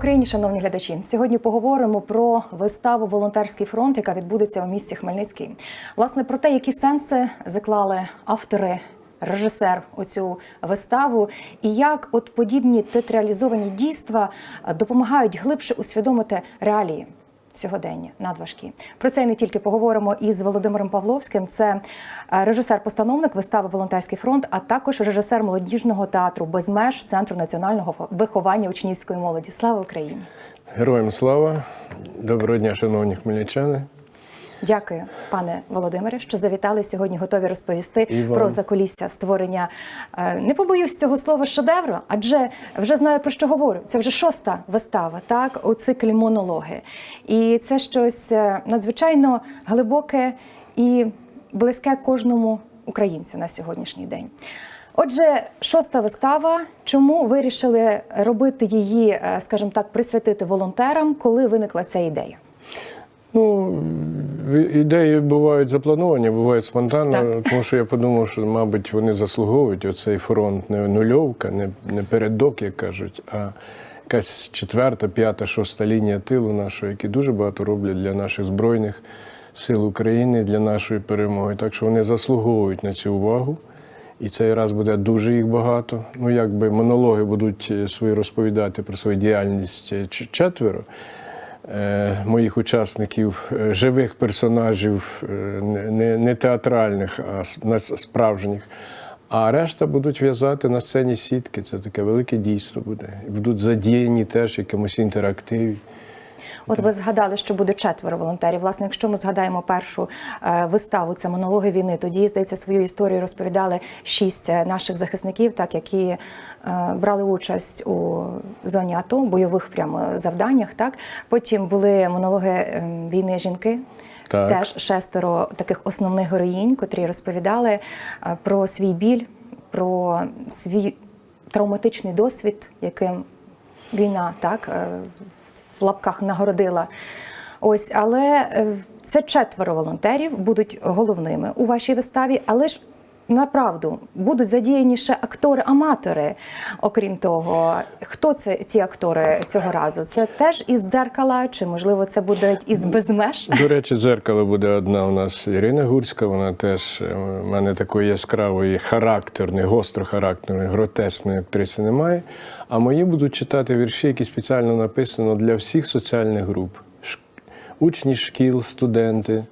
Україні, шановні глядачі. Сьогодні поговоримо про виставу Волонтерський фронт, яка відбудеться у місті Хмельницький. Власне про те, які сенси заклали автори. Режисер у цю виставу, і як от подібні театралізовані дійства допомагають глибше усвідомити реалії сьогодення надважкі. Про це не тільки поговоримо із Володимиром Павловським. Це е, режисер-постановник вистави Волонтерський фронт, а також режисер молодіжного театру без меж Центру національного виховання учнівської молоді. Слава Україні! Героям слава! Доброго дня, шановні хмельничани. Дякую, пане Володимире, що завітали сьогодні. Готові розповісти І про закулісся створення. е, Не побоюсь цього слова шедевру, адже вже знаю про що говорю. Це вже шоста вистава, так у циклі монологи. І це щось е, надзвичайно глибоке і близьке кожному українцю на сьогоднішній день. Отже, шоста вистава. Чому вирішили робити її, е, скажімо так, присвятити волонтерам, коли виникла ця ідея? Ну, ідеї бувають заплановані, бувають спонтанно, Так. тому що я подумав, що, мабуть, вони заслуговують оцей фронт не нульовка, не, не передок, як кажуть, а якась четверта, п'ята, шоста лінія тилу нашого, які дуже багато роблять для наших збройних сил України, для нашої перемоги. Так що вони заслуговують на цю увагу. І цей раз буде дуже їх багато. Ну, якби монологи будуть е, свої розповідати про свою діяльність е, четверо моїх учасників, е, живих персонажів, е, не, не театральних, а справжніх. А решта будуть в'язати на сцені сітки. Це таке велике дійство буде. І будуть задіяні теж в якомусь інтерактиві. От ви згадали, що буде четверо волонтерів. Власне, якщо ми згадаємо першу е, виставу, це монологи війни. Тоді здається, свою історію розповідали шість е, наших захисників, так які е, брали участь у зоні АТО, бойових прямо завданнях. Так потім були монологи е, війни жінки. Так. Теж шестеро таких основних героїнь, котрі розповідали про свій біль, про свій травматичний досвід, яким війна так в лапках нагородила. Ось, але е, це четверо волонтерів будуть головними у вашій виставі, але ж направду будуть задіяні ще актори-аматори. Окрім того, хто це ці актори цього разу? Це теж із дзеркала, чи можливо це буде із безмеж? До речі, дзеркало буде одна у нас Ірина Гурська. Вона теж е, в мене такої яскравої, характерної, гострохарактерної, гротесної актриси немає. А мої будуть читати вірші, які спеціально написано для всіх соціальних груп: учні шкіл, студенти.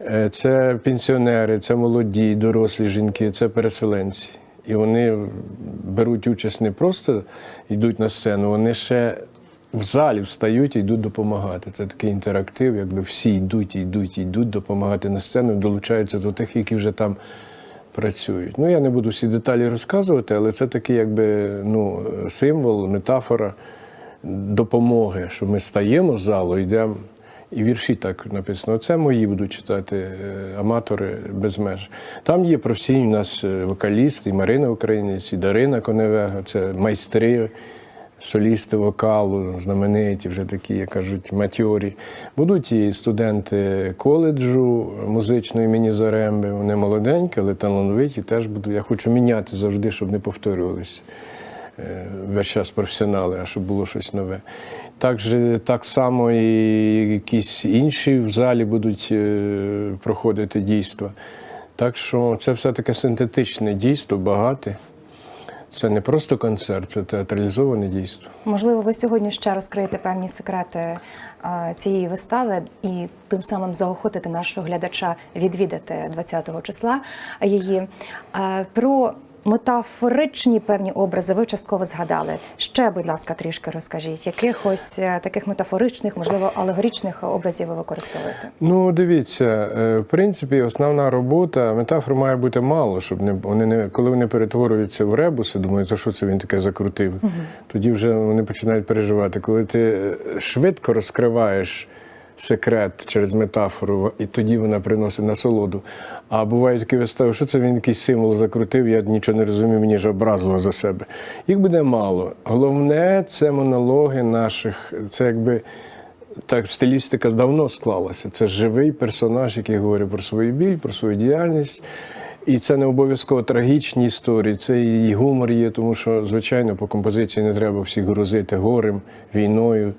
Е, Це пенсіонери, це молоді, дорослі жінки, це переселенці. І вони беруть участь не просто йдуть на сцену, вони ще в залі встають і йдуть допомагати. Це такий інтерактив, якби всі йдуть, йдуть, йдуть допомагати на сцену, долучаються до тих, які вже там працюють. Ну, я не буду всі деталі розказувати, але це такий якби ну, символ, метафора допомоги, що ми стаємо з залу, йдемо. І вірші так написано. Це мої будуть читати е, аматори без меж. Там є професійні у нас е, вокалісти, і Марина Українець, і Дарина Коневега, це майстри, солісти вокалу, знамениті, вже такі, як кажуть, матьорі. Будуть і студенти коледжу музичного імені Заремби. Вони молоденькі, але талановиті. Теж буду. Я хочу міняти завжди, щоб не повторювалися е, весь час професіонали, а щоб було щось нове. Так, же, так само і якісь інші в залі будуть е, проходити дійства. Так що це все таке синтетичне дійство, багате. Це не просто концерт, це театралізоване дійство. Можливо, ви сьогодні ще розкриєте певні секрети цієї вистави і тим самим заохотите нашого глядача відвідати 20-го числа її. Про метафоричні певні образи ви частково згадали. Ще, будь ласка, трішки розкажіть, якихось е, таких метафоричних, можливо, алегоричних образів ви використовуєте? Ну, дивіться, е, в принципі, основна робота, метафор має бути мало, щоб не вони не коли вони перетворюються в ребуси, думаю, то що це він таке закрутив. Тоді вже вони починають переживати. Коли ти е, швидко розкриваєш секрет через метафору, і тоді вона приносить насолоду. А бувають такі вистави, що це він якийсь символ закрутив, я нічого не розумію, мені ж образливо за себе. Їх буде мало. Головне це монологи наших, це якби так стилістика давно склалася. Це живий персонаж, який говорить про свою біль, про свою діяльність. І це не обов'язково трагічні історії, це і гумор є, тому що, звичайно, по композиції не треба всіх грузити горем, війною.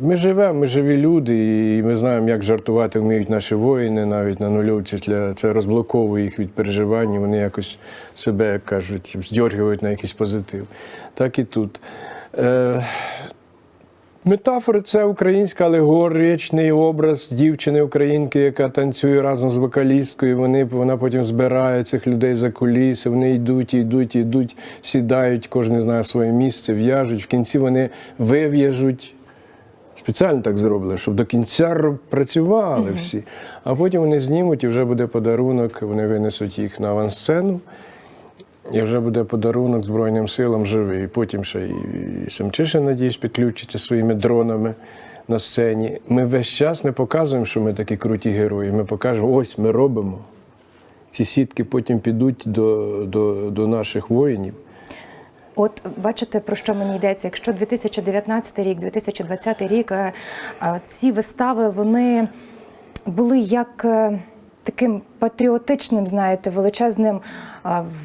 Ми живемо, ми живі люди, і ми знаємо, як жартувати вміють наші воїни, навіть на нульовці. Це розблоковує їх від переживань, вони якось себе, як кажуть, здьоргують на якийсь позитив. Так і тут. Е, Метафора це українська алегоричний образ дівчини-українки, яка танцює разом з вокалісткою. Вони, вона потім збирає цих людей за куліси, вони йдуть, йдуть, йдуть, сідають, кожен знає своє місце, в'яжуть. В кінці вони вив'яжуть. Спеціально так зробили, щоб до кінця працювали всі. А потім вони знімуть і вже буде подарунок, вони винесуть їх на авансцену. І вже буде подарунок Збройним силам живий. І потім ще і, і Семчишин, надіюсь, підключиться своїми дронами на сцені. Ми весь час не показуємо, що ми такі круті герої. Ми покажемо, ось ми робимо. Ці сітки потім підуть до, до, до наших воїнів. От бачите, про що мені йдеться. Якщо 2019 рік, 2020 рік е, е, ці вистави вони були як е, таким патріотичним, знаєте, величезним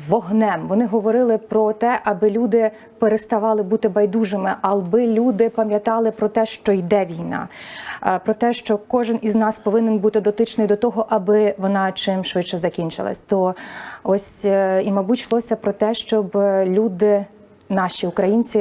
вогнем. Вони говорили про те, аби люди переставали бути байдужими, аби люди пам'ятали про те, що йде війна, про те, що кожен із нас повинен бути дотичний до того, аби вона чим швидше закінчилась. То ось і, мабуть, йшлося про те, щоб люди. Наші українці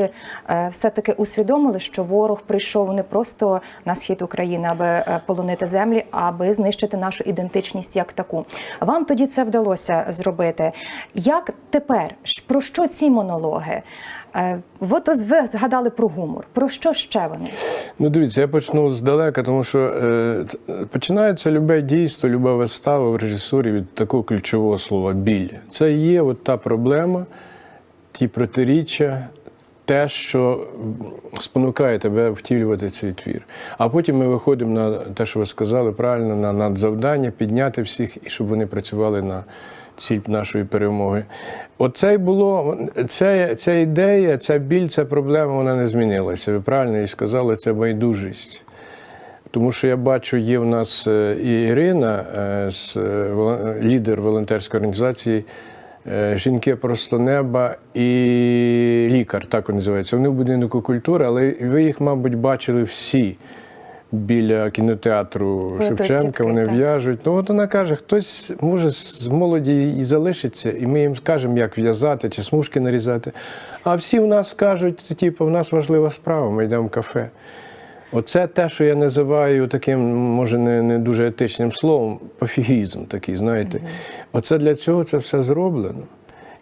е, все-таки усвідомили, що ворог прийшов не просто на схід України, аби е, полонити землі, аби знищити нашу ідентичність як таку. Вам тоді це вдалося зробити. Як тепер? Про що ці монологи? Е, От ви згадали про гумор. Про що ще вони? Ну, дивіться, я почну здалека, тому що е, починається любе дійство, люба вистава в режисурі від такого ключового слова біль. Це є от та проблема, ті протиріччя, те, що спонукає тебе втілювати цей твір. А потім ми виходимо на те, що ви сказали правильно, на надзавдання, підняти всіх і щоб вони працювали на ціль нашої перемоги. Оце й було ця, ця ідея, ця біль, ця проблема, вона не змінилася. Ви правильно і сказали, це байдужість. Тому що я бачу, є в нас е, і Ірина, е, е, лідер волонтерської організації Жінки просто неба і лікар, так вони називаються. Вони в будинку культури, але ви їх, мабуть, бачили всі біля кінотеатру Плетуть Шевченка. Вони так. в'яжуть. Ну, от вона каже, хтось може з молоді і залишиться, і ми їм скажемо, як в'язати чи смужки нарізати. А всі в нас кажуть, типу, в нас важлива справа, ми йдемо в кафе. Оце те, що я називаю таким, може, не, не дуже етичним словом, пофігізм такий, знаєте. Оце для цього це все зроблено.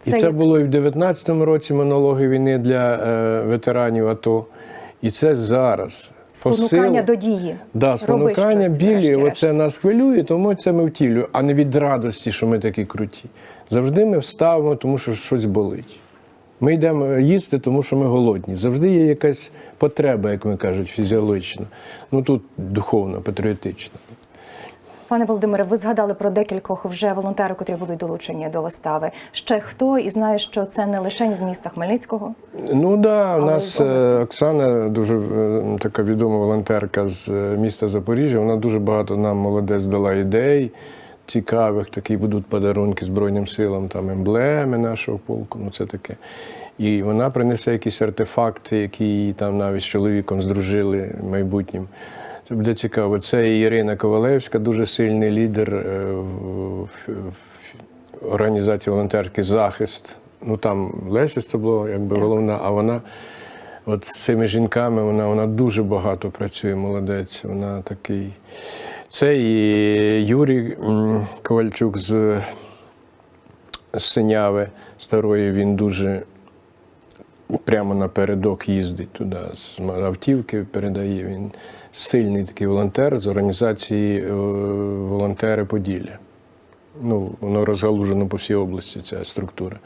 І Це це як- було і в 19-му році монологи війни для е, ветеранів АТО. І це зараз. Спонукання Посил- до дії. Да, спонукання щось, білі, оце нас хвилює, тому це ми втілюємо, а не від радості, що ми такі круті. Завжди ми вставимо, тому що щось болить. Ми йдемо їсти, тому що ми голодні. Завжди є якась потреба, як ми кажуть, фізіологічна. Ну тут духовна, патріотична. Пане Володимире, ви згадали про декількох вже волонтерів, котрі будуть долучені до вистави. Ще хто і знає, що це не лише з міста Хмельницького. Ну так, да, у нас е, Оксана, дуже е, така відома волонтерка з е, міста Запоріжжя. Вона дуже багато нам молодець дала ідей. Цікавих, такі будуть подарунки Збройним силам, там емблеми нашого полку. Ну це таке. І вона принесе якісь артефакти, які її там навіть з чоловіком здружили майбутнім. Це буде цікаво. Це Ірина Ковалевська, дуже сильний лідер е, в, організації волонтерський захист. Ну там Леся Стобло, якби головна, а вона от з цими жінками вона, вона дуже багато працює, молодець. Вона такий. Це і Юрій Ковальчук з, Синяви старої, він дуже прямо напередок їздить туди, з автівки передає. Він сильний такий волонтер з організації е, Волонтери Поділля. Ну, воно розгалужено по всій області, ця структура.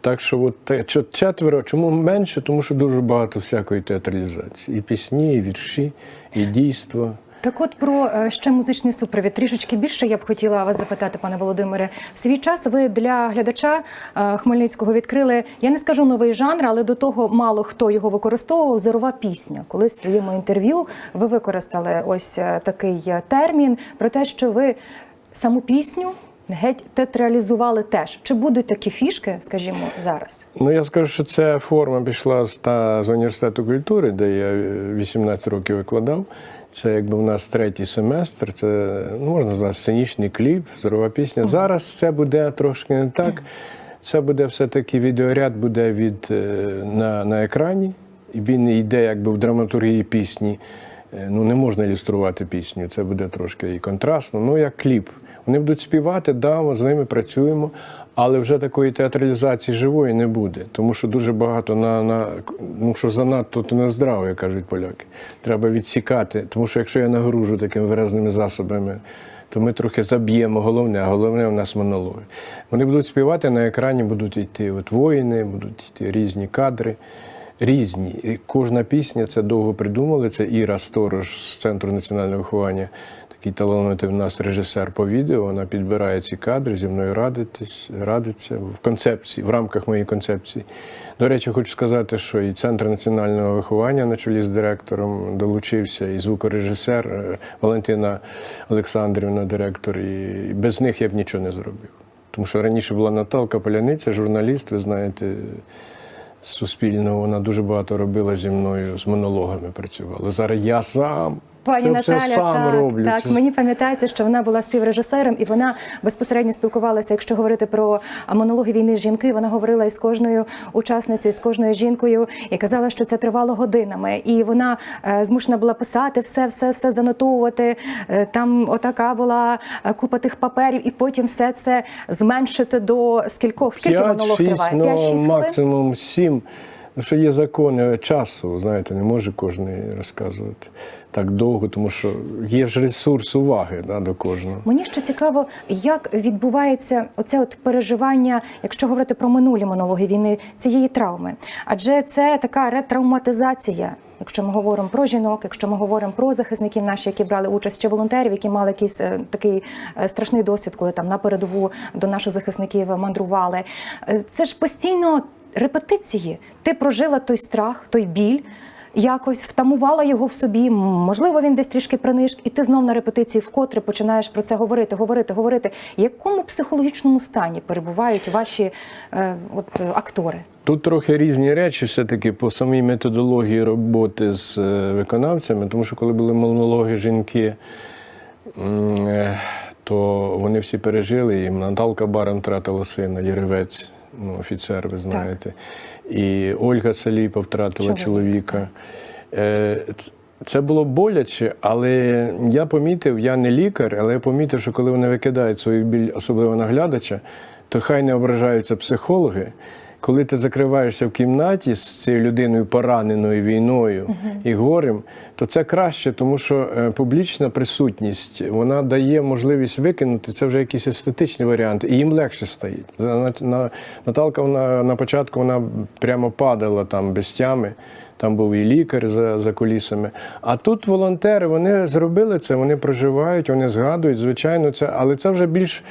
Так що от четверо, чому менше? Тому що дуже багато всякої театралізації. І пісні, і вірші, і дійства. Так от про е, ще музичний супровід. Трішечки більше я б хотіла вас запитати, пане Володимире. В свій час ви для глядача е, Хмельницького відкрили, я не скажу новий жанр, але до того мало хто його використовував. Зорова пісня. Коли в своєму інтерв'ю ви використали ось е, такий термін про те, що ви саму пісню геть театралізували теж. Чи будуть такі фішки, скажімо, зараз? Ну, я скажу, що ця форма пішла з, та, з університету культури, де я е, 18 років викладав. Це якби у нас третій семестр, це ну, можна назвати сценічний кліп, зорова пісня. Зараз це буде трошки не так. Це буде все-таки відеоряд буде від, е, на, на екрані. Він йде якби в драматургії пісні. Е, Ну, не можна ілюструвати пісню, це буде трошки і контрастно, ну як кліп. Вони будуть співати, да, ми з ними працюємо, але вже такої театралізації живої не буде. Тому що дуже багато на, на ну що занадто, то не здраво, кажуть поляки. Треба відсікати. Тому що якщо я нагружу такими виразними засобами, то ми трохи заб'ємо головне, а головне у нас монологи. Вони будуть співати на екрані, будуть йти от воїни, будуть йти різні кадри. Різні. І кожна пісня це довго придумали. Це Іра Сторож з Центру національного виховання, такий талановитий в нас режисер по відео. Вона підбирає ці кадри, зі мною радитись, радиться в концепції, в рамках моєї концепції. До речі, хочу сказати, що і Центр національного виховання на чолі з директором долучився, і звукорежисер е, Валентина Олександрівна, директор. І без них я б нічого не зробив. Тому що раніше була Наталка Поляниця, журналіст, ви знаєте, Суспільного. Вона дуже багато робила зі мною, з монологами працювала. Зараз я сам. Пані це Наталя, все сам так, роблю. так Це- мені пам'ятається, що вона була співрежисером, і вона безпосередньо спілкувалася. Якщо говорити про монологи війни жінки, вона говорила із кожною учасницею, з кожною жінкою, і казала, що це тривало годинами. І вона е, змушена була писати все, все, все занотовувати. Е, там отака була е, купа тих паперів, і потім все це зменшити до скількох? Скільки П'ять, монолог шість, триває? ну, 5-6 хвилин? максимум сім. Ну, що є закони часу, знаєте, не може кожен розказувати так довго, тому що є ж ресурс уваги да, до кожного. Мені ще цікаво, як відбувається оце от переживання, якщо говорити про минулі монологи війни, цієї травми. Адже це така ретравматизація. Якщо ми говоримо про жінок, якщо ми говоримо про захисників наші, які брали участь чи волонтерів, які мали якийсь е, такий е, страшний досвід, коли там на передову до наших захисників мандрували, Е, це ж постійно репетиції. Ти прожила той страх, той біль якось втамувала його в собі. Можливо, він десь трішки приниж, і ти знов на репетиції вкотре починаєш про це говорити, говорити, говорити. В якому психологічному стані перебувають ваші е, от, е, актори? Тут трохи різні речі, все-таки по самій методології роботи з е, виконавцями, тому що коли були монологи жінки, е, то вони всі пережили. І Наталка Баран втратила сина, Єревець, ну, офіцер, ви знаєте. І Ольга Саліпа втратила Чоловіка. чоловіка. Е, Це було боляче, але я помітив, я не лікар, але я помітив, що коли вони викидають свою біль, особливо наглядача, то хай не ображаються психологи. Коли ти закриваєшся в кімнаті з цією людиною пораненою війною і горем, то це краще, тому що е, публічна присутність вона дає можливість викинути. Це вже якийсь естетичний варіант, і їм легше стає. На- на- Наталка вона на початку вона прямо падала там без тями. Там був і лікар за, за кулісами. А тут волонтери вони зробили це, вони проживають, вони згадують, звичайно, це, але це вже більш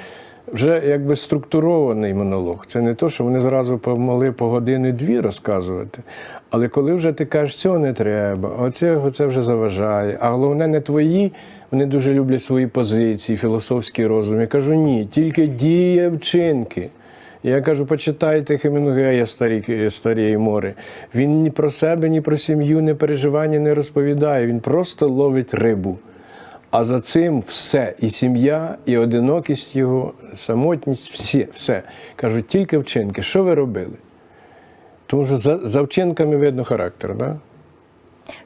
вже якби структурований монолог. Це не то, що вони зразу могли по години-дві розказувати. Але коли вже ти кажеш, цього не треба, оце, це вже заважає. А головне, не твої. Вони дуже люблять свої позиції, філософський розум. Я кажу, ні, тільки діє вчинки. Я кажу, почитайте Хемінгуея старі, старі море. Він ні про себе, ні про сім'ю, ні переживання не розповідає. Він просто ловить рибу. А за цим все. І сім'я, і одинокість його, самотність, всі, все. Кажуть, тільки вчинки. Що ви робили? Тому що за, за вчинками видно характер. Да?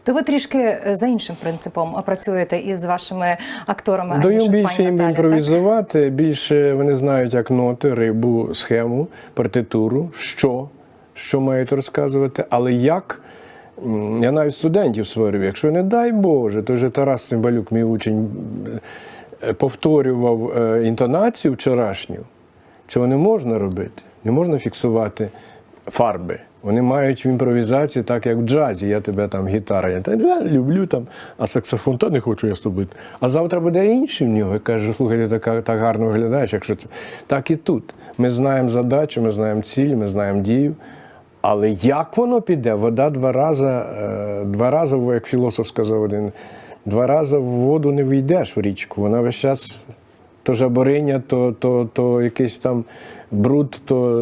То ви трішки е, за іншим принципом працюєте із вашими акторами. Даю більше їм Наталя, так? імпровізувати, більше вони знають, як ноти, рибу, схему, партитуру, що, що мають розказувати, але як. Я навіть студентів сварив, якщо не дай Боже, то вже Тарас Цимбалюк, мій учень, е, повторював е, інтонацію вчорашню. Цього не можна робити. Не можна фіксувати фарби. Вони мають в імпровізації, так як в джазі. Я тебе там гітара, я та «Да, люблю там, а саксофон, та не хочу я з. А завтра буде інший в нього. І каже, слухай, ти так, так гарно виглядаєш, якщо це. Так і тут. Ми знаємо задачу, ми знаємо ціль, ми знаємо дію. Але як воно піде? Вода два рази, е, два рази, як філософ сказав один, два рази в воду не вийдеш в річку. Вона весь час то жабориня, то, то, то якийсь там бруд, то,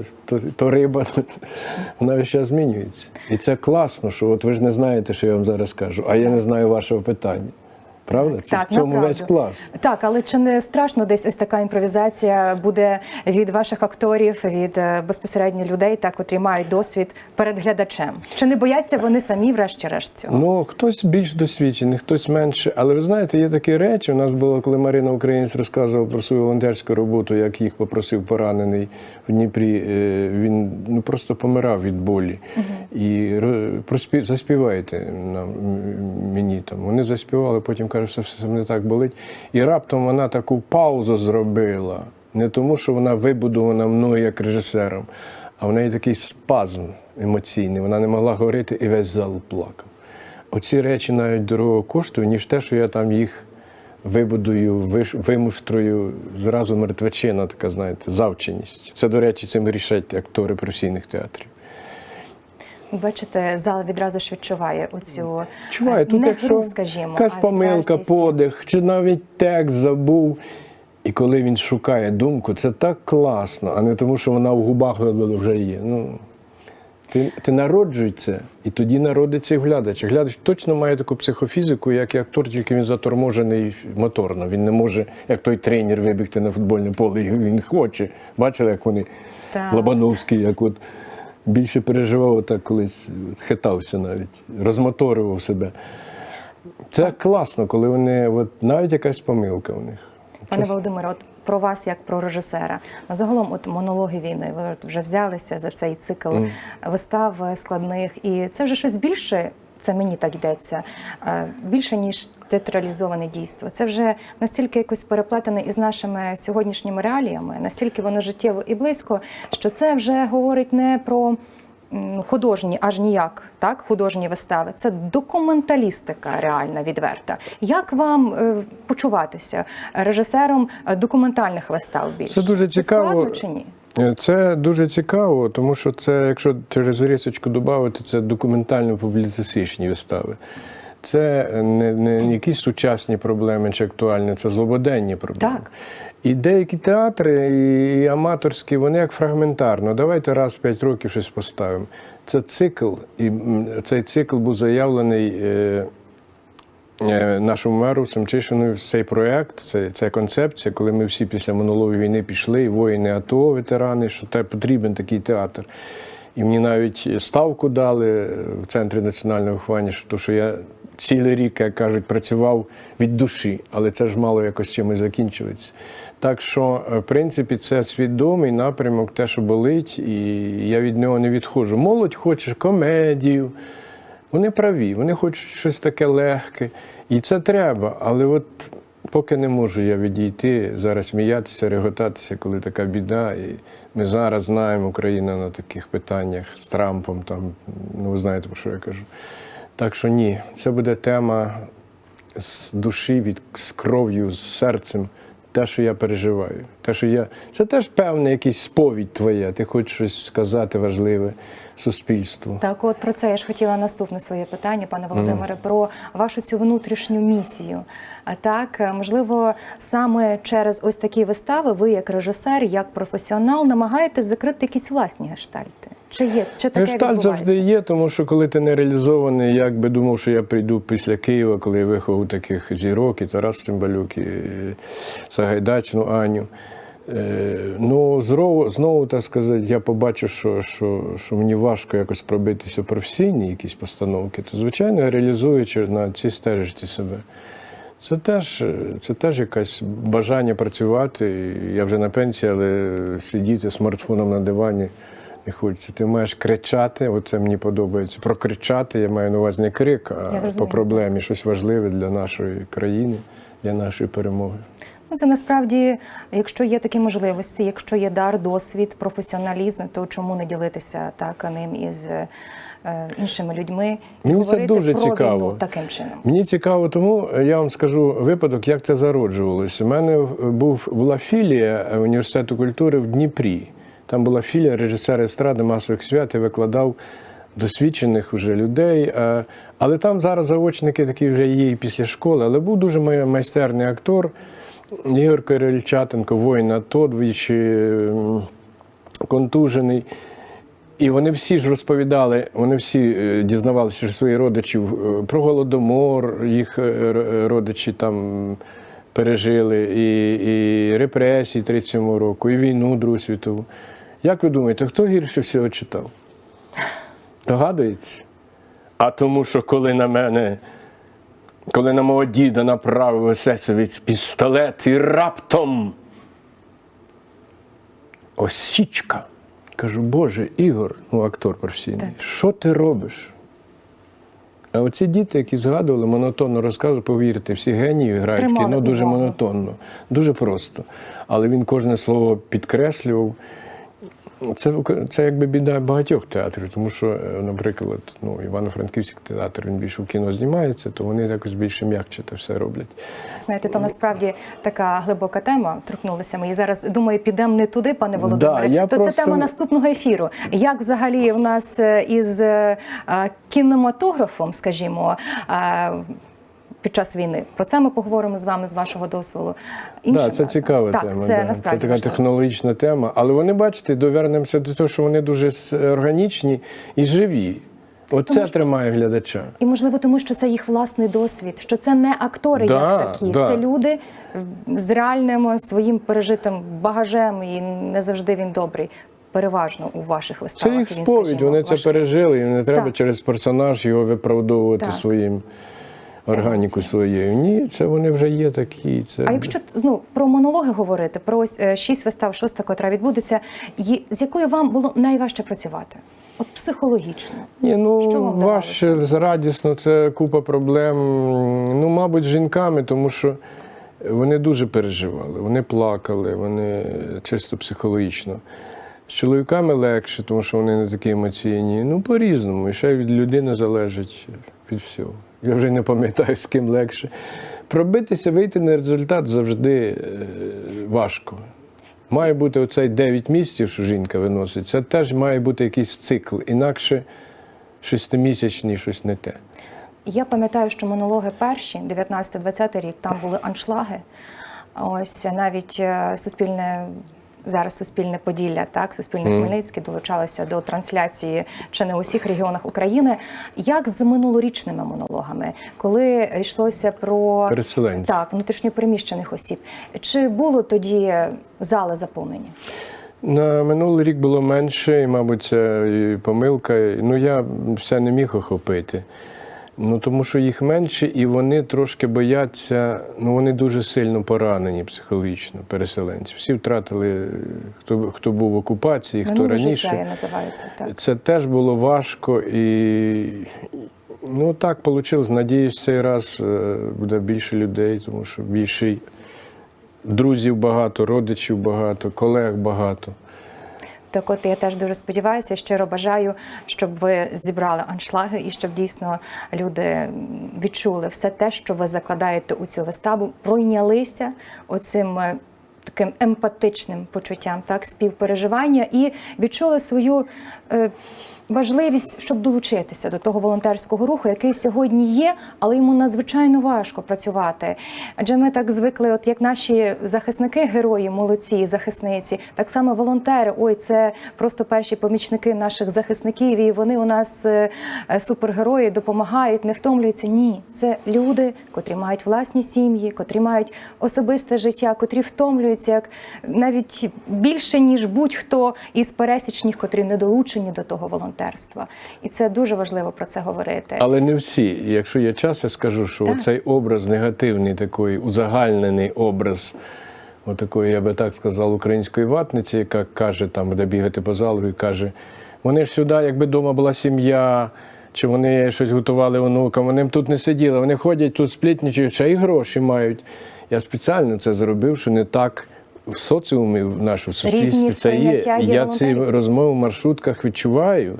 е, то, то риба. Вона весь час змінюється. І це класно, що от ви ж не знаєте, що я вам зараз кажу, а я не знаю вашого питання. Правда? Це в цьому направду. весь клас. Так, але чи не страшно десь ось така імпровізація буде від ваших акторів, від е, безпосередньо людей, так, котрі мають досвід перед глядачем? Чи не бояться вони самі, врешті-решт цього? Ну, хтось більш досвідчений, хтось менше. Але ви знаєте, є такі речі. У нас було, коли Марина Українець розказувала про свою волонтерську роботу, як їх попросив поранений в Дніпрі. е, Він ну просто помирав від болі. І ро- проспів, заспівайте нам мені там. Вони заспівали, потім каже, що все не так болить. І раптом вона таку паузу зробила. Не тому, що вона вибудована мною як режисером, а в неї такий спазм емоційний. Вона не могла говорити, і весь зал плакав. Оці речі навіть дорого коштують, ніж те, що я там їх вибудую, виш- вимуштрую, зразу мертвечина, така, знаєте, завченість. Це, до речі, цим рішать актори професійних театрів. Бачите, зал відразу ж відчуває оцю е, тут не якщо гру, скажімо, якась помилка, подих, чи навіть текст забув. І коли він шукає думку, це так класно, а не тому, що вона в губах вже є. Ну, ти, ти народжуй це, і тоді народиться і глядач. Глядач точно має таку психофізику, як і актор, тільки він заторможений моторно. Він не може, як той тренер, вибігти на футбольне поле. і Він хоче. Бачили, як вони Так. Лобановський, як от більше переживав, так колись хитався навіть, розмоторював себе. Це класно, коли вони, от навіть якась помилка у них. Пане Володимире, от про вас як про режисера. Ну, Загалом, от монологи війни, ви вже взялися за цей цикл вистав е, складних, і це вже щось більше. Це мені так йдеться е, більше ніж театралізоване дійство. Це вже настільки якось переплетене із нашими сьогоднішніми реаліями, настільки воно життєво і близько, що це вже говорить не про художні, аж ніяк, так, художні вистави. Це документалістика реальна, відверта. Як вам е, почуватися режисером е, документальних вистав більше? Це дуже цікаво. складно чи ні? Це дуже цікаво, тому що це, якщо через рисочку додати, це документально-публіцистичні вистави. Це не, не якісь сучасні проблеми чи актуальні, це злободенні проблеми. Так. І деякі театри, і аматорські, вони як фрагментарно. Давайте раз в п'ять років щось поставимо. Це цикл, і цей цикл був заявлений. Е, е, нашому меру Семчишину цей проєкт, це концепція, коли ми всі після минулої війни пішли, і воїни АТО, ветерани, що те потрібен такий театр. І мені навіть ставку дали в центрі національного виховання, що, що я цілий рік, як кажуть, працював від душі, але це ж мало якось чимось закінчується. Так що, е, в принципі, це свідомий напрямок, те, що болить, і я від нього не відходжу. Молодь хоче комедію, вони праві, вони хочуть щось таке легке. І це треба. Але от поки не можу я відійти, зараз сміятися, реготатися, коли така біда. І ми зараз знаємо Україна на таких питаннях з Трампом, там, ну ви знаєте, про що я кажу. Так що ні, це буде тема з душі, від, з кров'ю, з серцем. Те, що я переживаю, те, що я. Це теж певна якийсь сповідь твоя. Ти хочеш щось сказати важливе суспільству. Так, от про це я ж хотіла наступне своє питання, пане Володимире, про вашу цю внутрішню місію. А так, е, можливо, саме через ось такі вистави, ви, як режисер, як професіонал, намагаєтесь закрити якісь власні гештальти. Чи є чи таке Гештальт відбувається? завжди є, тому що коли ти не реалізований, як би думав, що я прийду після Києва, коли я виховав таких зірок, і Тарас Цимбалюк, і Сагайдачну Аню. Е, Ну, знову, знову, так сказати, я побачив, що, що, що мені важко якось пробитися в професійні якісь постановки, то, звичайно, реалізуючи на цій стежці себе. Це теж, це теж якесь бажання працювати. Я вже на пенсії, але сидіти смартфоном на дивані хочеться. Ти маєш кричати, оце мені подобається. Прокричати, я маю на увазі не крик, а по проблемі щось важливе для нашої країни, для нашої перемоги. Ну, це насправді, якщо є такі можливості, якщо є дар, досвід, професіоналізм, то чому не ділитися так ним із е, іншими людьми і Мені це дуже про цікаво. війну таким чином? Мені цікаво, тому я вам скажу випадок, як це зароджувалося. У мене був, була філія університету культури в Дніпрі. Там була філія режисер естради масових свят і викладав досвідчених вже людей. Е, Але там зараз заочники такі вже є і після школи. Але був дуже майстерний актор. Ігор Кирильчатенко, воїн АТО, двічі контужений. І вони всі ж розповідали, вони всі е, дізнавалися своїх родичів е, про голодомор, їх родичі там пережили, і, і репресії 37 року, і війну Другу світову. Як ви думаєте, хто гірше всього читав? Догадується? А тому, що коли на мене, коли на мого діда направив есесовець пістолет і раптом осічка. Кажу, Боже, Ігор, ну актор професійний, що ти робиш? А оці діти, які згадували, монотонно розказували, повірте, всі генії грають в Тримали кіно дуже увагу. монотонно, дуже просто. Але він кожне слово підкреслював. Це, це якби біда багатьох театрів, тому що, е, наприклад, ну, Івано-Франківський театр він більше в кіно знімається, то вони якось більше м'якче те все роблять. Знаєте, то насправді така глибока тема. Торкнулися ми. І зараз думаю, підемо не туди, пане Володимире. я то просто- це тема наступного ефіру. Як взагалі у нас е, із е, кінематографом, скажімо. Під час війни про це ми поговоримо з вами з вашого дозволу. Іншим Так, це разом. цікава так, тема. Це да. насправді це така важливо. технологічна тема. Але вони, бачите, довернемося до того, що вони дуже органічні і живі. Оце тримає глядача. І можливо, тому що це їх власний досвід, що це не актори Да, як такі, да. це люди з реальним своїм пережитим багажем, і не завжди він добрий. Переважно у ваших Це виставах. їх він, сповідь, скажімо, вони це пережили, і не треба Так. через персонаж його виправдовувати Так. своїм органіку своєю. Ні, це вони вже є такі. Це... А якщо ну, про монологи говорити, про ось е, шість вистав, шоста, котра відбудеться, з якою вам було найважче працювати? От психологічно. Ні, ну Що вам важче радісно, це купа проблем. Ну, мабуть, з жінками, тому що вони дуже переживали, вони плакали, вони чисто психологічно. З чоловіками легше, тому що вони не такі емоційні. Ну, по-різному. І ще від людини залежить від всього. Я вже не пам'ятаю, з ким легше. Пробитися, вийти на результат завжди е, важко. Має бути оцей 9 місяців, що жінка виносить, це теж має бути якийсь цикл, інакше шестимісячний щось не те. Я пам'ятаю, що монологи перші, 19-20 рік, там були аншлаги. Ось навіть е, суспільне. Зараз суспільне Поділля, так суспільне Хмельницьке долучалося до трансляції чи не у всіх регіонах України. Як з минулорічними монологами, коли йшлося про Переселенців. так внутрішньопереміщених осіб, чи було тоді зали заповнені? На минулий рік було менше, і, мабуть, це і помилка. Ну, я все не міг охопити. Ну, тому що їх менше, і вони трошки бояться, ну вони дуже сильно поранені психологічно, переселенці. Всі втратили, хто, хто був в окупації, хто Минуле раніше. життя називається так. Це теж було важко і ну так вийшло. Надіюсь, цей раз е, буде більше людей, тому що більше друзів багато, родичів багато, колег багато. Так от я теж дуже сподіваюся, щиро бажаю, щоб ви зібрали аншлаги і щоб дійсно люди відчули все те, що ви закладаєте у цю виставу, пройнялися оцим е, таким емпатичним почуттям, так, співпереживання і відчули свою. е, Важливість, щоб долучитися до того волонтерського руху, який сьогодні є, але йому надзвичайно важко працювати. Адже ми так звикли, от як наші захисники, герої, молодці, захисниці, так само волонтери. Ой, це просто перші помічники наших захисників, і вони у нас е, е, супергерої допомагають, не втомлюються. Ні, це люди, котрі мають власні сім'ї, котрі мають особисте життя, котрі втомлюються як навіть більше ніж будь-хто із пересічних, котрі не долучені до того волонтерства. І це дуже важливо про це говорити. Але не всі. Якщо є час, я скажу, що Так. цей образ негативний, такий узагальнений образ. Отакої, я би так сказав, української ватниці, яка каже, там буде бігати по залу і каже: вони ж сюди, якби вдома була сім'я, чи вони щось готували онукам, вони б тут не сиділи, вони ходять тут, сплітничають, ще й гроші мають. Я спеціально це зробив, що не так в соціумі, в нашому суспільстві це є. Я ці розмови в маршрутках відчуваю.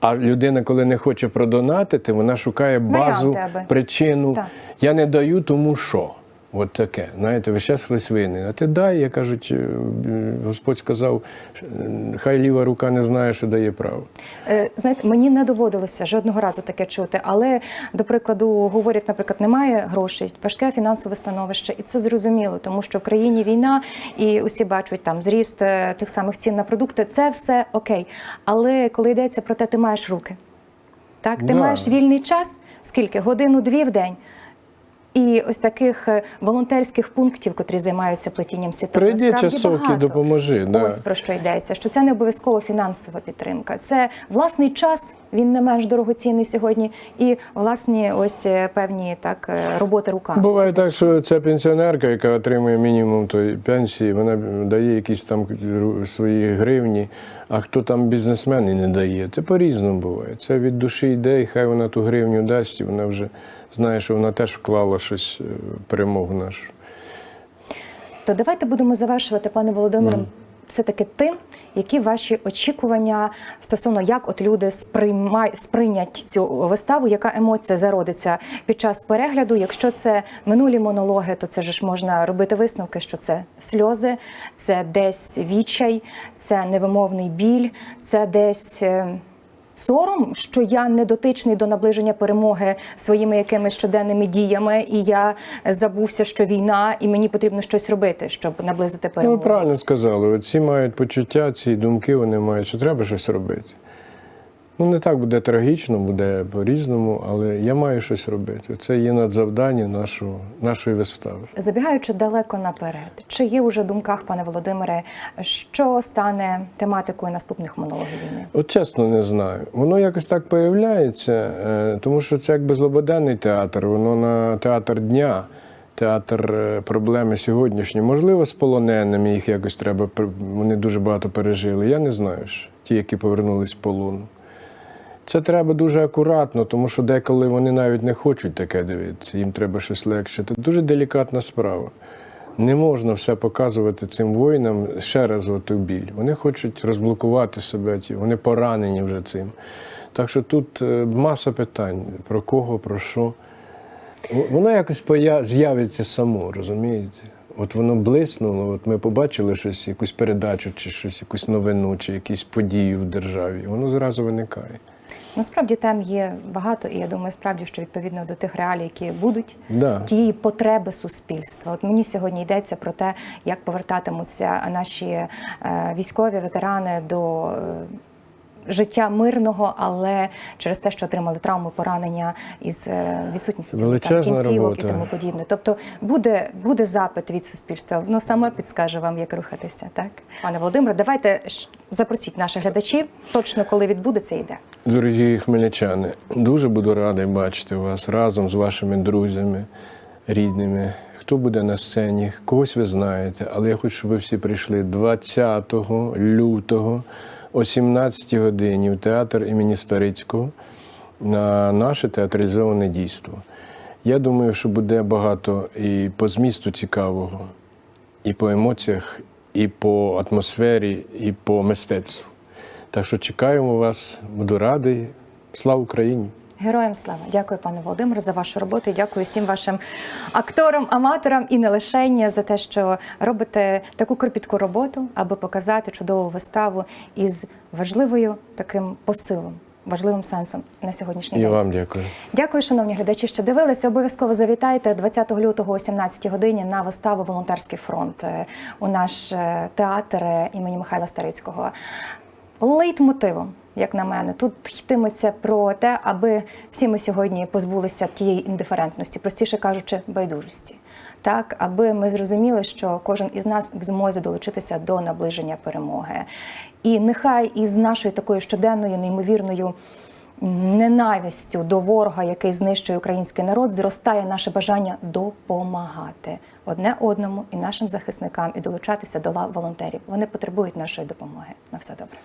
А людина, коли не хоче продонатити, вона шукає базу, причину. Так. Я не даю, тому що. От таке. Знаєте, ви зараз хтось винен. А ти дай, як кажуть, е, Господь сказав, е, хай ліва рука не знає, що дає право. Е, Знаєте, мені не доводилося жодного разу таке чути, але до прикладу говорять, наприклад, немає грошей, важке фінансове становище, і це зрозуміло, тому що в країні війна, і усі бачать там зріст тих самих цін на продукти. Це все окей. Але коли йдеться про те, ти маєш руки, так ти Да. маєш вільний час, скільки годину-дві в день. І ось таких е, волонтерських пунктів, котрі займаються плетінням сіток, Прийди і допоможи. Да. Ось про що йдеться, що це не обов'язково фінансова підтримка. Це власний час, він не менш дорогоцінний сьогодні, і власні ось е, певні так е, роботи руками. Буває так, що ця пенсіонерка, яка отримує мінімум тої пенсії, вона дає якісь там свої гривні, а хто там бізнесмен і не дає. Це по-різному буває. Це від душі йде, і хай вона ту гривню дасть, і вона вже знає, що вона теж вклала щось е, в перемогу нашу. То давайте будемо завершувати, пане Володимире, все-таки тим, які ваші очікування стосовно як от люди сприймай, сприйнять цю виставу, яка емоція зародиться під час перегляду. Якщо це минулі монологи, то це ж ж можна робити висновки, що це сльози, це десь відчай, це невимовний біль, це десь. Сором, що я не дотичний до наближення перемоги своїми якимись щоденними діями, і я забувся, що війна, і мені потрібно щось робити, щоб наблизити Ну, ви правильно сказали. Ці мають почуття, ці думки вони мають, що треба щось робити. Ну, не так буде трагічно, буде по-різному, але я маю щось робити. Це є надзавдання нашого, нашої вистави. Забігаючи далеко наперед, чи є уже в думках, пане Володимире, що стане тематикою наступних монологів війни? От чесно не знаю. Воно якось так появляється, е, тому що це якби злободенний театр, воно на театр дня, театр е, проблеми сьогоднішні. Можливо, з полоненими їх якось треба, вони дуже багато пережили. Я не знаю ж, ті, які повернулись з полону. Це треба дуже акуратно, тому що деколи вони навіть не хочуть таке дивитися, їм треба щось легше. Це дуже делікатна справа. Не можна все показувати цим воїнам ще раз оту біль. Вони хочуть розблокувати себе, вони поранені вже цим. Так що тут е, маса питань про кого, про що. Воно якось з'явиться само, розумієте? От воно блиснуло, от ми побачили щось, якусь передачу, чи щось, якусь новину, чи якісь події в державі. Воно зразу виникає. Насправді тем є багато, і я думаю, справді, що відповідно до тих реалій, які будуть, Да. тієї потреби суспільства. От мені сьогодні йдеться про те, як повертатимуться наші е, військові ветерани до. Життя мирного, але через те, що отримали травми, поранення із е, відсутністю там, Величезна кінцівок робота. і тому подібне. Тобто буде, буде запит від суспільства. Воно саме підскаже вам, як рухатися. Так, пане Володимире, давайте запросіть наших глядачів точно коли відбудеться йде. Дорогі хмельничани, дуже буду радий бачити вас разом з вашими друзями, рідними. Хто буде на сцені, когось ви знаєте, але я хочу, щоб ви всі прийшли 20 лютого о 17 годині в театр імені Старицького на наше театралізоване дійство. Я думаю, що буде багато і по змісту цікавого, і по емоціях, і по атмосфері, і по мистецтву. Так що чекаємо вас, буду радий. Слава Україні! Героям слава! Дякую, пане Володимире, за вашу роботу. і Дякую всім вашим акторам, аматорам і не лишення за те, що робите таку кропітку роботу, аби показати чудову виставу із важливою таким посилом, важливим сенсом на сьогоднішній І день. вам дякую. Дякую, шановні глядачі, що дивилися. Обов'язково завітайте 20 лютого о 17 годині на виставу Волонтерський фронт у наш е, театр е, імені Михайла Старицького. Лейтмотивом, як на мене, тут йтиметься про те, аби всі ми сьогодні позбулися тієї індиферентності, простіше кажучи, байдужості. Так, аби ми зрозуміли, що кожен із нас в змозі долучитися до наближення перемоги. І нехай із нашою такою щоденною, неймовірною ненавистю до ворога, який знищує український народ, зростає наше бажання допомагати одне одному і нашим захисникам, і долучатися до волонтерів. Вони потребують нашої допомоги. На все добре.